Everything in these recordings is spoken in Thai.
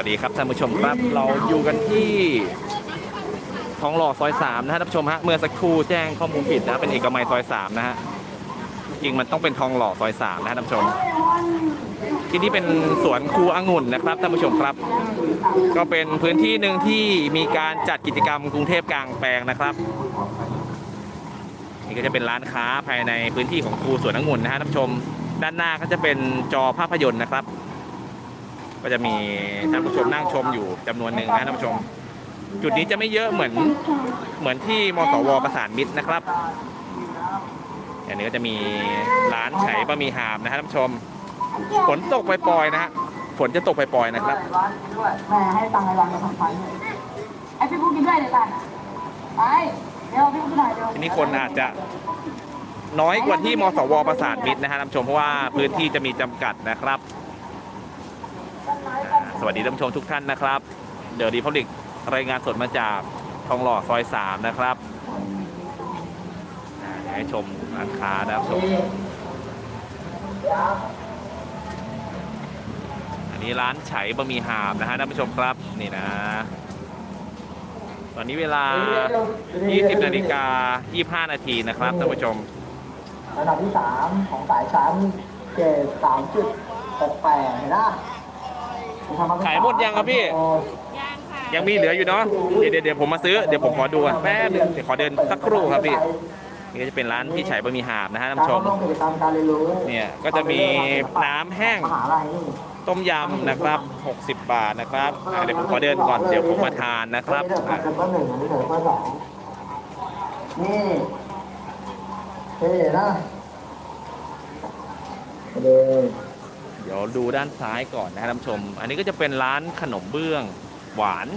สวัสดีครับท่านผู้ชมครับเราอยู่กันที่ทองหล่อซอยสามนะฮะท่านผู้ชมฮะเมื่อสักครู่แจ้งข้อมูลผิดนะเป็นเอกมัยซอยสามนะฮะจริงมันต้องเป็นทองหล่อซอยสามนะฮะท่านผู้ชม ที่นี่เป็นสวนครูองุ่นนะครับท่านผู้ชมครับ ก็เป็นพื้นที่หนึ่งที่มีการจัดกิจกรรมกรุงเทพกลางแปลงนะครับนี่ก็จะเป็นร้านค้าภายในพื้นที่ของครูสวนองุ่นนะฮะท่านผู้ชม ด้านหน้าก็จะเป็นจอภาพยนตร์นะครับ ก็จะมีท่านผู้ชมนั่งชมอยู่จำนวนหนึ่งนะท่านผู้ชม จุดนี้จะไม่เยอะเหมือนเหมือนที่มสวประสานมิตรนะครับอันนี้ก็จะมีร้านไฉบะหมี่หาบนะฮะท่านผู้ชม ฝนตกปล่อยๆนะฮะฝนจะตกปล่อยๆนะครับแม่ให้ตังค์ไอ้วันมาทำฟันเลยไอ้พี่พูดกินด้วยเดี๋ยวกันไปเดี๋ยวพี่พูดหน่อยเดี๋ยวทีนี้คนอาจจะน้อยกว่าที่มสวประสานมิตรนะฮะท่านผู้ชมเพราะว่าพื้นที่จะมีจำกัดนะครับอ่า สวัสดีท่านผู้ชมทุกท่านนะครับเดี๋ยวดีพับลิกรายงานสดมาจากทองหล่อซอยสามนะครับให้ชมร้านค้านะครับชมอันนี้ร้านไฉบะหมี่หาบนะฮะท่านผู้ชมครับนี่นะ ตอนนี้เวลา 20นาฬิกา25 นาทีนะครับท่านผู้ชมระดับที่สามของสายชั้นเกรดสามจุดหกแปดเห็นไหม ขายหมดยังครับพี่ยังมีเหลืออยู่เนาะเดี๋ยวเดี๋ยวเดี๋ยวผมมาซื้อเดี๋ยวผมขอดูก่อนแป๊บนึงเดี๋ยวขอเดินสักครู่ครับพี่นี่ก็จะเป็นร้านพี่ไฉบะหมี่หาบนะฮะท่านผู้ชมต้องกิจกรรมการเรียนรู้เนี่ยก็จะมีน้ำแห้งมหาลัยนี่ต้มยำนะครับ 60 บาทนะครับอ่าเดี๋ยวผมขอเดินก่อนเดี๋ยวผมมาทานนะครับอันนี้เดี๋อ่ายวเบอร์หนึ่งอันนี้เดี๋ยวเบอร์สองนี่เท่นะเดินเดี๋ยวดูด้านซ้ายก่อนนะฮะท่านผู้ชม อันนี้ก็จะเป็นร้านขนมเบื้อง หวาน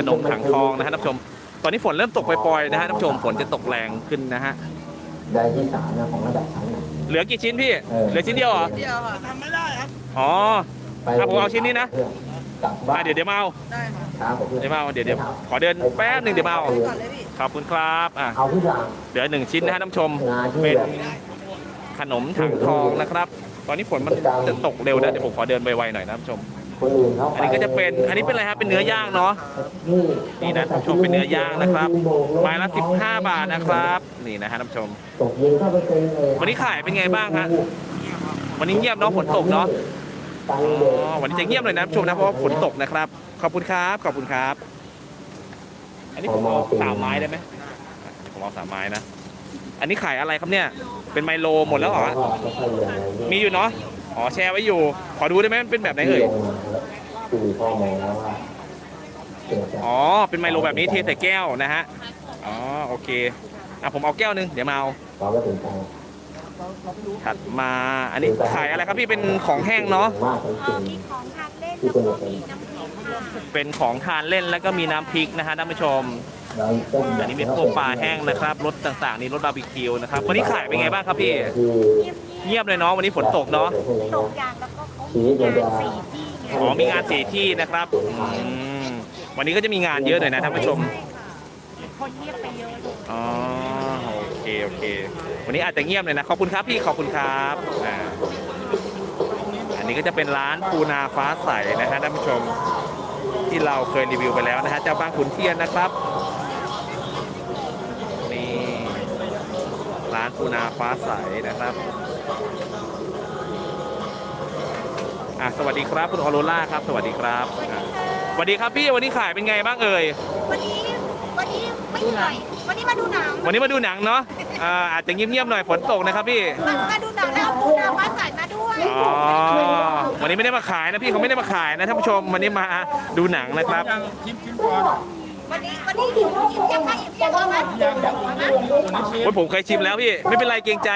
ขนมถังทองนะฮะท่านผู้ชม ตอนนี้ฝนเริ่มตกปล่อยๆนะฮะท่านผู้ชมฝนจะตกแรงขึ้นนะฮะได้ที่สามนะของระดับชั้นน่ะ เหลือกี่ชิ้นพี่ เออ เหลือชิ้นเดียวเหรอ เดียวค่ะทำไม่ได้ครับ อ๋อ ไปอะผมเอาชิ้นนี้นะกลับบ้าอะนเดี๋ยวเดี๋ยวมาเอา ได้ค่ะครับผมเดี๋ยวมาเอา เดี๋ยวเดี๋ยวขอเดินแป๊บหนึ่งเดี๋ยวมาเอาก่อนเลยพี่ ขอบคุณครับ อะ เอาทุกอย่าง เดี๋ยวหนึ่งชิ้นนะฮะท่านผู้ชม งานที่เป็นแบบขนมถังทองนะครับ ตอนนี้ฝนมันจะตกเร็วนะเดี๋ยวผมขอเดินไวๆหน่อยนะท่านผู้ชมคนอื่นเขาอันนี้ก็จะเป็น อันนี้เป็นอะไรครับ เป็นเนื้อย่างเนาะ นี่นะท่านผู้ชมเป็นเนื้อย่างนะครับ ไม้ละ 15 บาทนะครับ นี่นะฮะท่านผู้ชมตกเย็นก็ไปเป็นเลยวันนี้ขายเป็นไงบ้างฮะ วันนี้เงียบเนาะ ฝนตกเนาะตังอ๋ค์เด็กอวันนี้จะเงียบเลยนะท่านผู้ชมนะ เพราะว่าฝนตกนะครับ ขอบคุณครับ ขอบคุณครับ อันนี้ผมเอาสามไม้ได้ไหมอะผมเอาสามไม้นะ อันนี้ขายอะไรครับเนี่ย เป็นไมโลหมดแล้วเหรอ มีอยู่เนาะ อ๋อแช่ไว้อยู่ ขอดูได้ไหมมันเป็นแบบไหนเอ่ยคือพ่อมองแล้วว่าเกิดจากอ๋อ เป็นไมโลแบบนี้เทใส่แก้วนะฮะ อ๋อโอเค อะผมเอาแก้วหนึงเดี๋ยวมาเอาเราก็ถึงใจถัดมาอันนี้ขายอะไรครับพี่เป็นของแห้งเนาะมากจริงมีของทานเล่นแล้วก็มีน้ำพริกค่ะเป็นของทานเล่นแล้วก็มีน้ำพริกนะฮะท่านผู้ชม ๆเราต้มอันนี้มีพวกปลาแห้งนะครับรสต่างๆนี่รสบาร์บีคิวนะครับวันนี้ขายเป็นไงบ้างครับพี่คือเงียบเงียบเลยเนาะวันนี้ฝนตกเนาะๆตกยางแล้วก็เขามีงานสี่ที่ไงอ๋อมีงานสี่ที่นะครับอืมวันนี้ก็จะมีงานเยอะหน่อยนะท่านผู้ชมใช่ค่ะคนเงียบไปเยอะเลยอ๋อโอเคโอเค วันนี้อาจจะเงียบเลยนะขอบคุณครับพี่ขอบคุณครับอ่าอันนี้ก็จะเป็นร้านปูนาฟ้าใสนะฮะท่านผู้ชม ที่เราเคยรีวิวไปแล้วนะฮะเจ้าบ้านขุนเทียนนะครับ นี่ ร้านปูนาฟ้าใสนะครับอะสวัสดีครับคุณออโรล่าครับ สวัสดีครับอะสวัสดีครับพี่วันนี้ขายเป็นไงบ้างเอ่ย วันนี้วันนี้ไม่เหนื่อยวันนี้มาดูหนังวันนี้มาดูหนังเนาะอ่าอาจจะเงียบๆหน่อยฝนตกนะครับพี่ มามาดูหนังแล้วเอาปูนาฟ้าใสมาด้วยอ๋อ วันนี้ไม่ได้มาขายนะพี่เขาไม่ได้มาขายนะท่านผู้ชมวันนี้มาดูหนังนะครับวันนี้วันนี้อิ่มอิ่มยังคะอิ่มยังเอาไหมเอาไหม โอ้ยผมเคยชิมแล้วพี่ ไม่เป็นไรเกรงใจ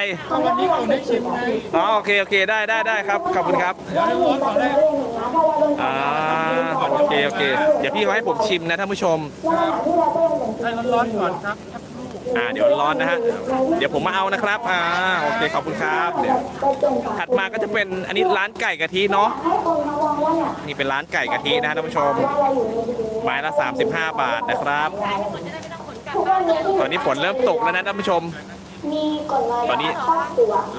วันนี้เอาได้ชิมไงอ๋อโอเคโอเคได้ได้ได้ครับขอบคุณครับเดี๋ยวให้ร้อนก่อนเลยอ่าโอเคโอเคเดี๋ยวพี่เขาให้ผมชิมนะท่านผู้ชมให้ร้อนๆก่อนครับอ่าเดี๋ยวร้อนนะฮะเดี๋ยวผมมาเอานะครับอ่าโอเคขอบคุณครับเดี๋ยวถัดมาก็จะเป็นอันนี้ร้านไก่กะทิเนาะ นี่เป็นร้านไก่กะทินะฮะท่านผู้ชมไม้ละ 35 บาทนะครับ ตอนนี้ฝนเริ่มตกแล้วนะท่านผู้ชม ตอนนี้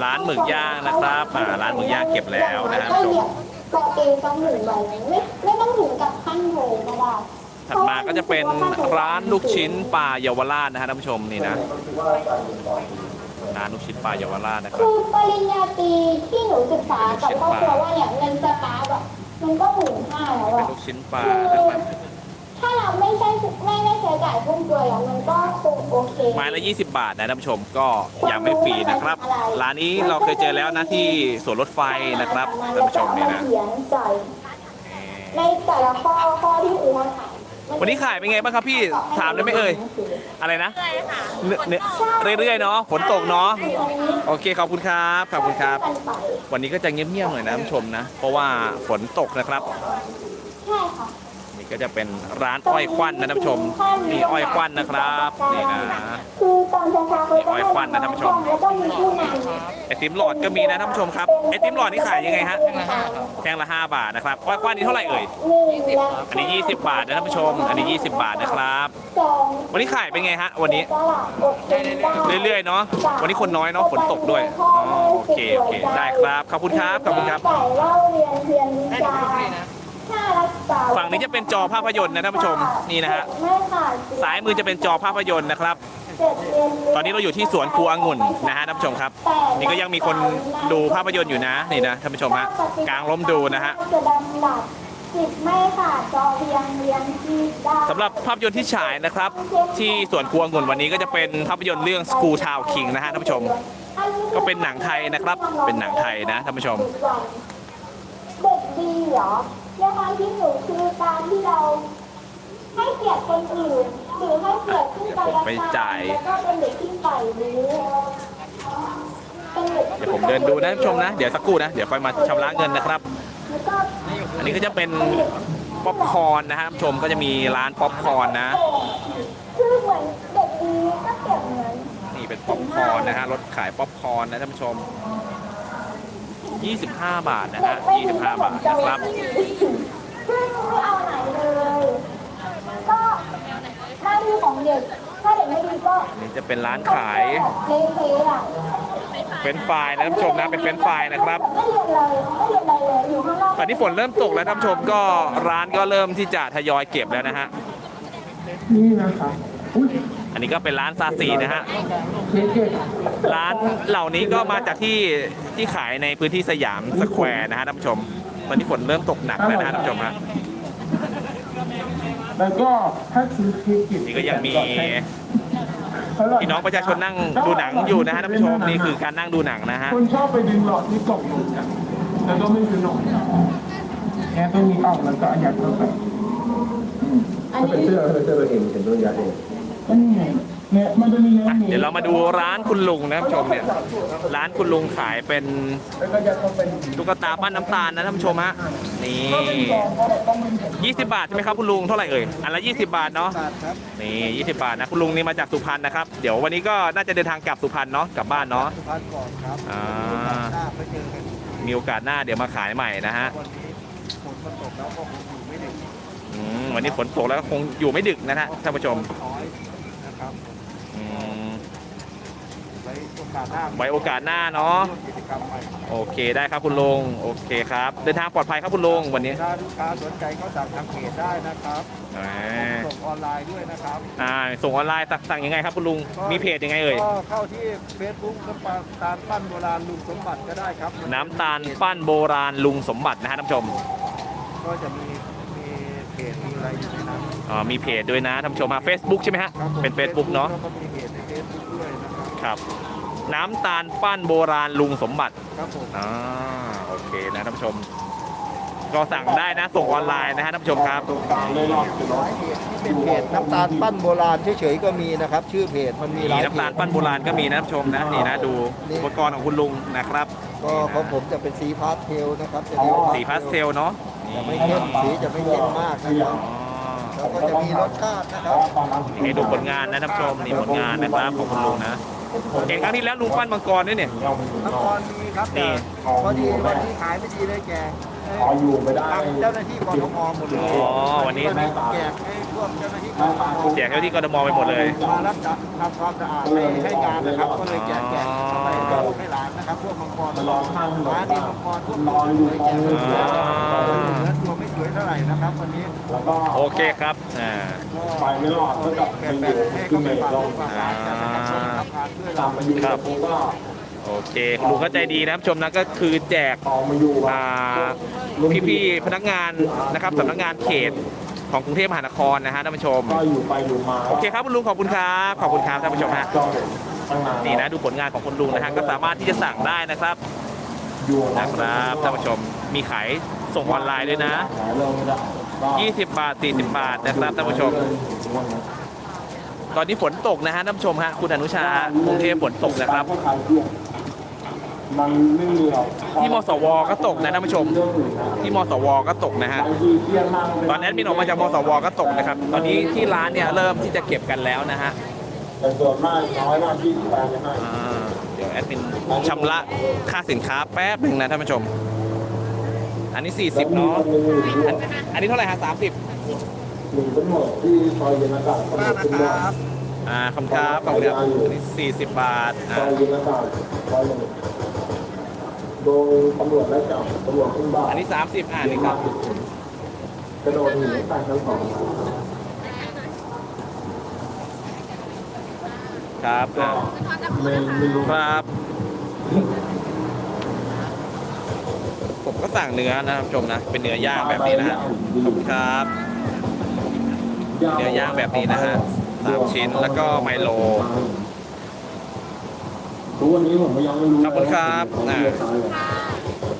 ร้านหมึกย่างนะครับอ่าร้านหมึกย่างเก็บแล้วนะฮะท่านผู้ชมก็เอต้องถึงใบนี้ไม่ไม่ต้องถึงกับขั้นโหก็ได้ถัดมาก็จะเป็นร้านลูกชิ้นปลาเยาวราชนะฮะท่านผู้ชมนี่นะร้านลูกชิ้นปลาเยาวราชนะครัคืบอปริญญาตรีที่หนูศึกษากับครอบครัวว่าเนี่ยเงินสตาร์ทอะ มันก็หมื่นห้าแล้วเป็นอะลูกชิ้นปลาคือนะครับถ้าเราไม่ใช่ไม่ได้ใช้จ่ายฟุ่มเฟือยอะมันก็คงโอเค ไม้ละ 20 บาทนะท่านผู้ชมก็ยังไม่ฟรีนะครับ ร้านนี้เราเคยเจอแล้วนะที่สวนรถไฟนะครับท่านผู้ชมนี่นะ เขียนใส่ในแต่ละข้อข้อที่ครูเขาถามมั วันนี้ขายเป็นไงบ้างครับพี่ถามได้ไหมเอ่ยอะไรนะเนื้อเนื้อเรื่อยๆเนาะฝนตกเนาะโอเคขอบคุณครับขอบคุณครับ วันนี้ก็จะเงียบๆหน่อยนะท่านผู้ชมนะ เพราะว่าฝนตกนะครับ ใช่ค่ะ ก็จะเป็นร้านอ้อยควันนะท่านผู้ชมมีอ้อยควันนะครับนี่นะคือตอนเช้าๆเขามีอ้อยควันนะท่านผู้ชมแล้วก็มีผู้นำไอติมหลอดก็มีนะท่านผู้ชมครับไอติมหลอดนี่ขายยังไงฮะแท่งละ5บาทนะครับอ้อยควันนี่เท่าไหร่เอ่ยหนึ่งและอันนี้ 20 บาทนะท่านผู้ชม อันนี้ 20 บาทนะครับสองวันนี้ขายเป็นไงฮะวันนี้ตลาดอดเป็นได้เรื่อยๆเนาะวันนี้คนน้อยเนาะฝนตกด้วยอ๋อโอเคโอเคได้ครับขอบคุณครับขอบคุณครับไก่เล่าเรียนเรียนวิชา ค่ารักษาฝั่งนี้จะเป็นจอภาพยนตร์นะท่านผู้ชมนี่นะฮะไม่ขาดซ้ายมือจะเป็นจอภาพยนตร์นะครับ เจ็ดเรียนตอนนี้เราอยู่ที่สวนครูองุ่นนะฮะท่านผู้ชมครับ นี่ก็ยังมีคนดูภาพยนตร์อยู่นะนี่นะท่านผู้ชมฮะกลางล้มดูนะฮะจะดำดับสิบไม่ขาดจอเพียงเรียนที่ได้สำหรับภาพยนตร์ที่ฉายนะครับ ที่สวนครัวองุ่นวันนี้ก็จะเป็นภาพยนตร์เรื่อง School Town King นะฮะท่านผู้ชม ก็เป็นหนังไทยนะครับ เป็นหนังไทยนะท่านผู้ชม เด็กดีเหรอ ในความคิดหนูคือการที่เราให้เกียรติคนอื่นหรือให้เกียรติซึ่งกันและผมไปกันจ่ายแล้วก็เป็นเด็กที่ใฝ่รู้เป็นเด็กเดี๋ยวผมเดินดูนะท่านผู้ชมนะ เดี๋ยวสักครู่นะ เดี๋ยวค่อยมาชำระเงินนะครับแล้วก็อันนี้ก็จะเป็นป๊อปคอร์นนะฮะท่านผู้ชมก็จะมีร้านป๊อปคอร์นนะคือเหมือนเด็กดีก็เก็บเงินนี่เป็นป๊อปคอร์นนะฮะรถขายป๊อปคอร์นนะท่านผู้ชม 25 บาทนะฮะ25 บาทนะครับซึ่งไม่เอาไหนเลยก็หน้าที่ของเด็กถ้าเด็กไม่ดีก็นี่จะเป็นร้านขายเละเทะอะเฟรนช์ฟรายนะท่านผู้ชมนะเป็นเฟรนช์ฟรายนะครับไม่เรียนเลยไม่เรียนอะไรเลยอยู่ข้างนอกตอนนี้ฝนเริ่มตกแล้วท่านผู้ชมก็ร้านก็เริ่มที่จะทยอยเก็บแล้วนะฮะนี่นะครับอุ้ยอันนี้ก็เป็นร้านซาซีนะฮะเค้กเค้ก ร้านเหล่านี้ก็มาจากที่ที่ขายในพื้นที่สยามสแควร์นะฮะท่านผู้ชมตอนนี้ฝนเริ่มตกหนักแล้วนะฮะท่านผู้ชมฮะแล้วก็ถ้าซื้อเค้กเบนี่ก็ยังมีอร่ยพี่น้องประชาชนนั่งดูหนังอยู่นะฮะท่านผู้ชมนี่คือการนั่งดูหนังนะฮะคนชอบไปดึงหลอดที่กล่องนมกันแล้วก็ไม่ซื้อนมแค่ต้องมีออกแล้วก็ยัดเข้าไปอันนี้เสื้อเสื้อเองเป็นตัวยัดเองก็นี่ไง เนี่ยมันจะมีเนื้ออะหมูเดี๋ยวเรามาดูร้านคุณลุงนะท่านผู้ชมเนี่ย ร้านคุณลุงขายเป็นแล้วก็ยัดเข้าไปตุ๊กตาปั้นน้ำตาลนะท่านผู้ชมฮะ นี่ก็เป็นกล่องก็เลยต้องเป็น20 บาทใช่ไหมครับคุณลุงเท่าไหร่เอ่ย อันละ20 บาทเนาะนี่20 บาทนะคุณลุงนี่มาจากสุพรรณนะครับ เดี๋ยววันนี้ก็น่าจะเดินทางกลับสุพรรณเนาะ กลับบ้านเนาะ สุพรรณก่อนครับอ่า หน้าไปเจอกันมีโอกาสหน้าเดี๋ยวมาขายใหม่นะฮะ วันนี้ฝนมันตกแล้วก็คงอยู่ไม่ถึงอืมวันนี้ฝนตกแล้วก็คงอยู่ไม่ดึกนะฮะท่านผู้ชมน้อยนะครับ อืม ไว้โอกาสหน้าไว้โอกาสหน้าเนาะร่วมกิจกรรมใหม่โอเคได้ครับคุณลุง โอเคครับ เดินทางปลอดภัยครับคุณลุงวันนี้ถ้าลูกค้าสนใจก็สั่งทางเพจได้นะครับอ่าส่งออนไลน์ด้วยนะครับ อ่าส่งออนไลน์สั่งสั่งยังไงครับคุณลุง มีเพจยังไงเอ่ย ก็เข้าที่เฟซบุ๊กน้ำตาลตาลปั้นโบราณลุงสมบัติก็ได้ครับน้ำตาลปั้นโบราณลุงสมบัตินะฮะท่านผู้ชมก็จะมีมีเพจมีอะไรอยู่ในนั้นอ่ามีเพจด้วยนะท่านผู้ชมมาเฟซบุ๊กใช่ไหมฮะ ครับผม เป็น Facebook เนาะแล้วก็มีเพจในเฟซบุ๊กด้วยนะครับ ครับ น้ำตาลปั้นโบราณลุงสมบัติครับผมอ่าโอเคนะท่านผู้ชม ก็สั่งได้นะส่งออนไลน์นะฮะท่านผู้ชมครับเป็นเพจน้ำตาลปั้นโบราณเฉยๆก็มีนะครับ ชื่อเพจมันมีหมีลายน้ำตาลเพจปั้นโบราณก็มีนะท่านผู้ชมนะนี่นะดูอุปกรณ์ของคุณลุงนะครับก็ของผมจะเป็นสีพาสเทลนะครับจะเรียกว่สีพาสเทลเนาะจะไม่เข้มสีจะไม่เข้มมากนะครับอ๋อ แล้วก็จะมีรสชาตินะครับ นี่ให้ดูผลงานนะท่านผู้ชมนี่ผลงานนะครับของคุณลุงนะ เห็นครั้งที่แล้วลุงปั้นมังกรด้วยเนี่ย มังกรมีครับแต่พอดีวันนี้ขายไม่ดีเลยแกพออยู่ไปได้ทางเจ้าหน้าที่กรทมหมดเลยอ๋อวันนี้แจกให้พวกเจ้าหน้าที่กรทมแจกเจ้าที่กรทมไปหมดเลยมารับทำความสะอาดให้ให้งานนะครับก็เลยแจกแจกเอาไปให้ลูกให้หลานนะครับพวกมังกรรอข้างถนนม้าบ้านี่งมังกรพวกนอนอยู่กองเงินอ่าเนื้อตัวไม่สวยเท่าไหร่นะครับวันนี้แล้วก็โอเคครับอ่าไปไม่รอดก็กลับไปแบ่งอยู่ๆให้ขึ้เขานไปเมฆฝากลง ลูกฝากหลานจากประชาชนรับการช่วยกลัเราบมาอยู่ครับ ผมก็โอเคคุณลุงเข้าใจดีนะครับชมนะก็คือแจกออกมาอยู่อ่าพี่ๆพนักงานนะครับสำนักงานเขตของกรุงเทพมหานครนะฮะท่านผู้ชม ก็อยู่ไปอยู่มาโอเคครับคุณลุงขอบคุณครับขอบคุณครับท่านผู้ชมฮะก็ตั้งนานนี่นะดูผลงานของคุณลุงนะฮะก็สามารถที่จะสั่งได้นะครับอยู่นะครับท่านผู้ชมมีขายส่งออนไลน์ด้วยนะหาเรื่องไม่ได้ก็20 บาท 40 บาทนะครับท่านผู้ชม ตอนนี้ฝนตกนะฮะท่านผู้ชมฮะคุณอนุชากรุงเทพฝนตกนะครับก็ขายเที่ยงมันไม่มีหรอกที่มสวก็ตกนะท่านผู้ชมเรื่องอื่นนะที่มสวก็ตกนะฮะบางทีเที่ยงมากตอนแอดมินออกมาจากมสวก็ตกนะครับ ตอนนี้ที่ร้านเนี่ยเริ่มที่จะเก็บกันแล้วนะฮะแต่ส่วนมากน้อยมากที่แปลจะให้อ่าเดี๋ยวแอดมินชำระค่าสินค้าแป๊บหนึ่งนะท่านผู้ชม อันนี้ 40เนาะอันอันนี้เท่าไหร่ฮะ30 หนึ่งตำรวจที่ซอยเย็นอากาศตำรวจขึ้นว่าอ่าคำครับขอบคุณครับอันนี้40บาทซอ่าอยเย็นอากาศซอยหนึ่งโดนตำรวจไล่จับตำรวจขึ้นบ้านอันนี้30อ่านี่ครับกระโดดหนีใต้ชั้นสองครับก็อ่าไม่ไม่รู้ครับ ผมก็สั่งเนื้อนะท่านผู้ชมนะ เป็นเนื้อย่างแบบนี้นะฮะขอบคุณครับ เนื้อย่างแบบนี้นะฮะสามชิ้นแล้วก็ไมโลทุกวันนี้ผมก็ยังไม่รู้ขอบคุณครับอ่า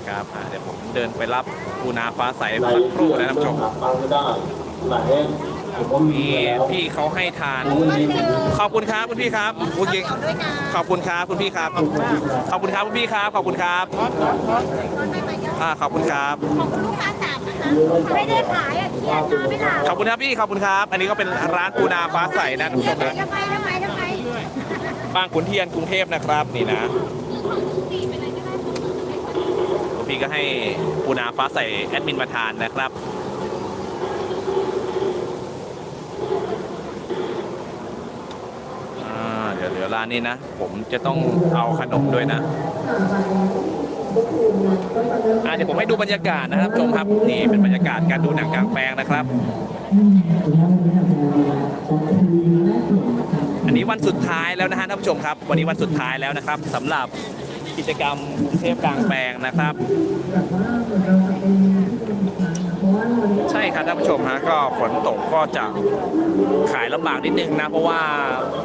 ครับอ่าเดี๋ยวผมเดินไปรับปูนาฟ้าใสสักครู่นะท่านผู้ชมฟังไม่ได้ไหนผมก็มีนี่แล้วพี่เขาให้ทานวันนี้ผมขอบคุณครับคุณพี่ครับคุณพี่ขอบคุณครับคุณพี่ครับ ขอบคุณครับคุณพี่ครับ ขอบคุณครับ อ่าขอบคุณครับ ของคุณลูกค้าสามนะคะไม่ได้ขายอะเครียดนอนไม่หลับขอบคุณครับพี่ ขอบคุณครับ อันนี้ก็เป็นร้านปูนาฟ้าใสนะท่านผู้ชมนะทำไมทำไมทำไมบางขุนเทียนกรุงเทพนะครับนี่นะคุณพี่ก็ให้ปูนาฟ้าใสแอดมินมาทานนะครับ อ่าเดี๋ยวเดี๋ยวร้านนี้นะ ผมจะต้องเอาขนมด้วยนะ อ่าเดี๋ยวผมให้ดูบรรยากาศนะครับชมครับนี่เป็นบรรยากาศการดูหนังกลางแปลงนะครับ อันนี้วันสุดท้ายแล้วนะฮะท่านผู้ชมครับ วันนี้วันสุดท้ายแล้วนะครับสำหรับกิจกรรมกรุงเทพกลางแปลงนะครับ ใช่ครับท่านผู้ชมฮะก็ฝนตกก็จะขายลำบากนิดนึงนะ เพราะว่า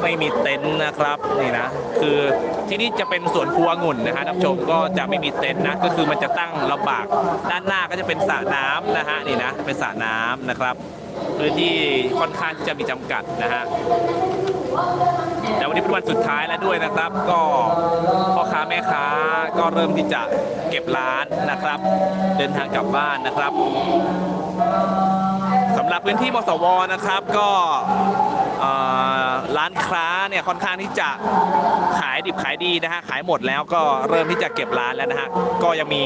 ไม่มีเต็นท์นะครับนี่นะ คือที่นี่จะเป็นสวนครัวองุ่นนะฮะท่านผู้ชมก็จะไม่มีเต็นท์นะก็คือมันจะตั้งลำบากด้านหน้าก็จะเป็นสระน้ำนะฮะนี่นะเป็นสระน้ำนะครับ พื้นที่ค่อนข้างที่จะมีจำกัดนะฮะแต่วันนี้เป็นวันสุดท้ายแล้วด้วยนะครับ ก็พ่อค้าแม่ค้าก็เริ่มที่จะเก็บร้านนะครับ เดินทางกลับบ้านนะครับสำหรับพื้นที่มสวนะครับก็ร้านค้าเนี่ยค่อนข้างที่จะขายดิบขายดีนะฮะขายหมดแล้วก็เริ่มที่จะเก็บร้านแล้วนะฮะก็ยังมี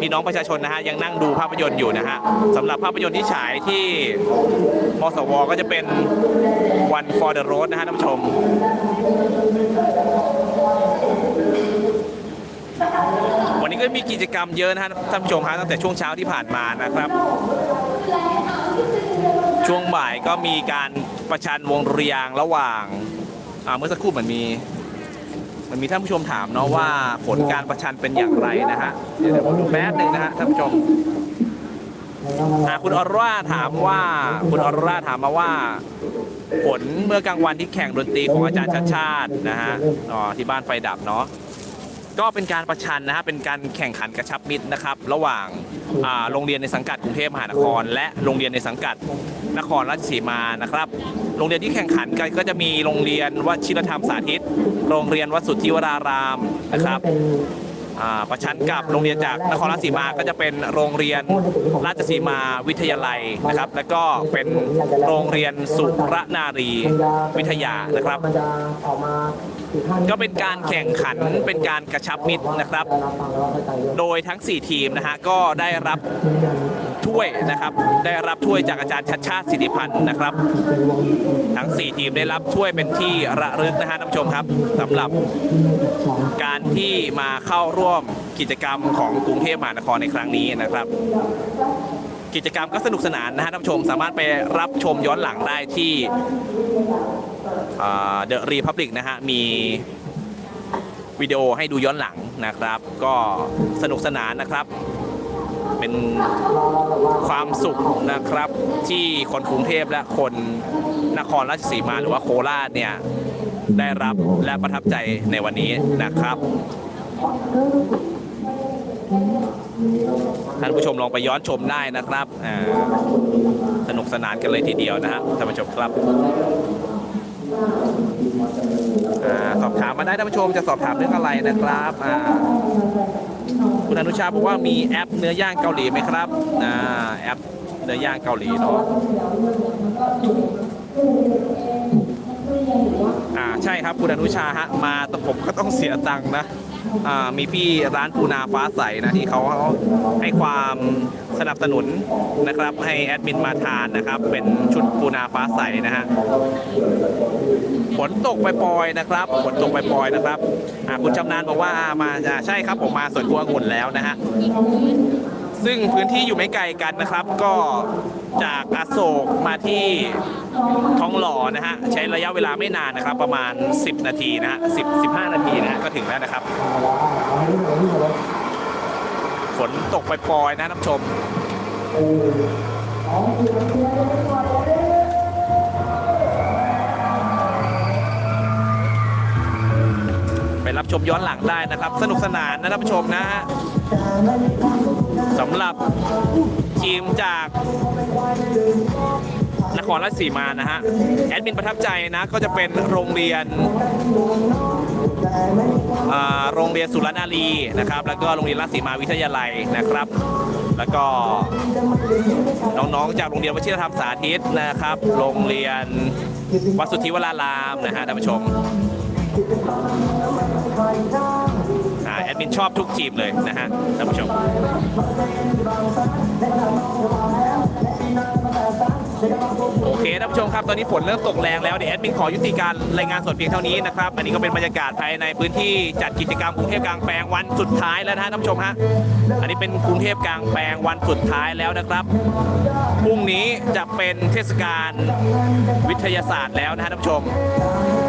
พี่น้องประชาชนนะฮะยังนั่งดูภาพยนตร์อยู่นะฮะสำหรับภาพยนตร์ที่ฉายที่มสวก็จะเป็น One for the Road นะฮะท่านผู้ชมวันนี้ก็มีกิจกรรมเยอะนะฮะท่านผู้ชมฮะตั้งแต่ช่วงเช้าที่ผ่านมานะครับ ช่วงบ่ายก็มีการประชันวงเรียงระหว่างเมื่อสักครู่เหมือนมี มันมีท่านผู้ชมถามเนาะว่าผลการประชันเป็นอย่างไรนะฮะเดี๋ยวเดี๋ยวผมดูแป๊บหนึ่งนะฮะท่านผู้ชมอ่าคุณออร่าถามว่าคุณออร่าถามมาว่า ผลเมื่อกลางวันที่แข่งดนตรีของอาจารย์ชาติชาตินะฮะอ๋อที่บ้านไฟดับเนาะก็เป็นการประชันนะฮะเป็นการแข่งขันกระชับมิตรนะครับ ระหว่างโรงเรียนในสังกัดกรุงเทพมหานคร และโรงเรียนในสังกัด นครราชสีมานะครับ โรงเรียนที่แข่งขันกันก็จะมีโรงเรียนวชิรธรรมสาธิต โรงเรียนวัดสุทธิวรารามนะครับอ่าประชันกับโรงเรียนจากนครราชสีมาก็จะเป็นโรงเรียนราชสีมาวิทยาลัยนะครับ แล้วก็เป็นโรงเรียนสุรนารีวิทยานะครับ ก็เป็นการแข่งขันเป็นการกระชับมิตรนะครับ โดยทั้ง 4 ทีมนะฮะก็ได้รับ ถ้วยนะครับ ได้รับถ้วยจากอาจารย์ชัดชาติสิทธิพันธ์นะครับ ทั้ง 4 ทีมได้รับถ้วยเป็นที่ระลึกนะฮะท่านผู้ชมครับสำหรับการที่มาเข้าร่วมกิจกรรมของกรุงเทพมหานครในครั้งนี้นะครับ กิจกรรมก็สนุกสนานนะฮะท่านผู้ชมสามารถไปรับชมย้อนหลังได้ที่เดอะรีพับลิกนะฮะมีวิดีโอให้ดูย้อนหลังนะครับ ก็สนุกสนานนะครับ เป็นความสุขนะครับ ที่คนกรุงเทพและคนนครราชสีมาหรือว่าโคราชเนี่ยได้รับและประทับใจในวันนี้นะครับท่านผู้ชมลองไปย้อนชมได้นะครับสนุกสนานกันเลยทีเดียวนะฮะท่านผู้ชมครับอสอบถามมาได้ท่านผู้ชมจะสอบถามเรื่องอะไรนะครับ คุณอนุชาบอกว่ามีแอปเนื้อย่างเกาหลีไหมครับอ่าแอปเนื้อย่างเกาหลีเนาะอ่าใช่ครับคุณอนุชาฮะมาแต่ผมก็ต้องเสียตังค์นะ มีพี่ร้านปูนาฟ้าใสนะที่เขาให้ความสนับสนุนนะครับ ให้แอดมินมาทานนะครับ เป็นชุดปูนาฟ้าใสนะฮะฝนตกปล่อยๆนะครับฝนตกปล่อยๆนะครับคุณชำนาญบอกว่ามาอ่าใช่ครับผมมาสวนครัวองุ่นแล้วนะฮะ ซึ่งพื้นที่อยู่ไม่ไกลกันนะครับ ก็จากอโศกมาที่ทองหล่อนะฮะใช้ระยะเวลาไม่นานนะครับ ประมาณ 10 นาทีนะฮะ10 15นาทีนะฮะก็ถึงแล้วนะครับฝนตกปล่อยๆนะท่านผู้ชมไปรับชมย้อนหลังได้นะครับ สนุกสนานนะท่านผู้ชมนะฮะ สำหรับทีมจากนครราชสีมานะฮะ แอดมินประทับใจนะ ก็จะเป็นโรงเรียนโรงเรียนสุรนารีนะครับ แล้วก็โรงเรียนราชสีมาวิทยาลัยนะครับ แล้วก็น้องๆจากโรงเรียนวชิรธรรมสาธิตนะครับ โรงเรียนวัดสุทธิวรารามนะฮะท่านผู้ชม มินชอบทุกทีมเลยนะฮะท่านผู้ชม โอเคท่านผู้ชมครับ ตอนนี้ฝนเริ่มตกแรงแล้วเดี๋ยวแอดมินขอยุติการรายงานสดเพียงเท่านี้นะครับ อันนี้ก็เป็นบรรยากาศภายในพื้นที่จัดกิจกรรมกรุงเทพกลางแปลงวันสุดท้ายแล้วนะฮะท่านผู้ชมฮะ อันนี้เป็นกรุงเทพกลางแปลงวันสุดท้ายแล้วนะครับ พรุ่งนี้จะเป็นเทศกาลวิทยาศาสตร์แล้วนะฮะท่านผู้ชม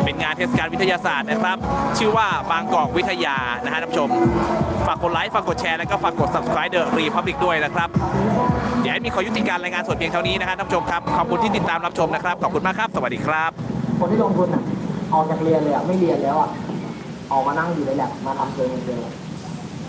เป็นงานเทศกาลวิทยาศาสตร์นะครับ ชื่อว่าบางกอกวิทยานะฮะท่านผู้ชม ฝากกดไลค์ ฝากกดแชร์ แล้วก็ฝากกด subscribe The Republic ด้วยนะครับ เดี๋ยวแอดมีขอยุติการรายงานสดเพียงเท่านี้นะครับท่านผู้ชมครับขอบคุณที่ติดตามรับชมนะครับขอบคุณมากครับสวัสดีครับ คนที่ลงทุนอะออกจากเรียนเลยอะไม่เรียนแล้วอะออกมานั่งอยู่ในแลบมาทำเชิงเชิง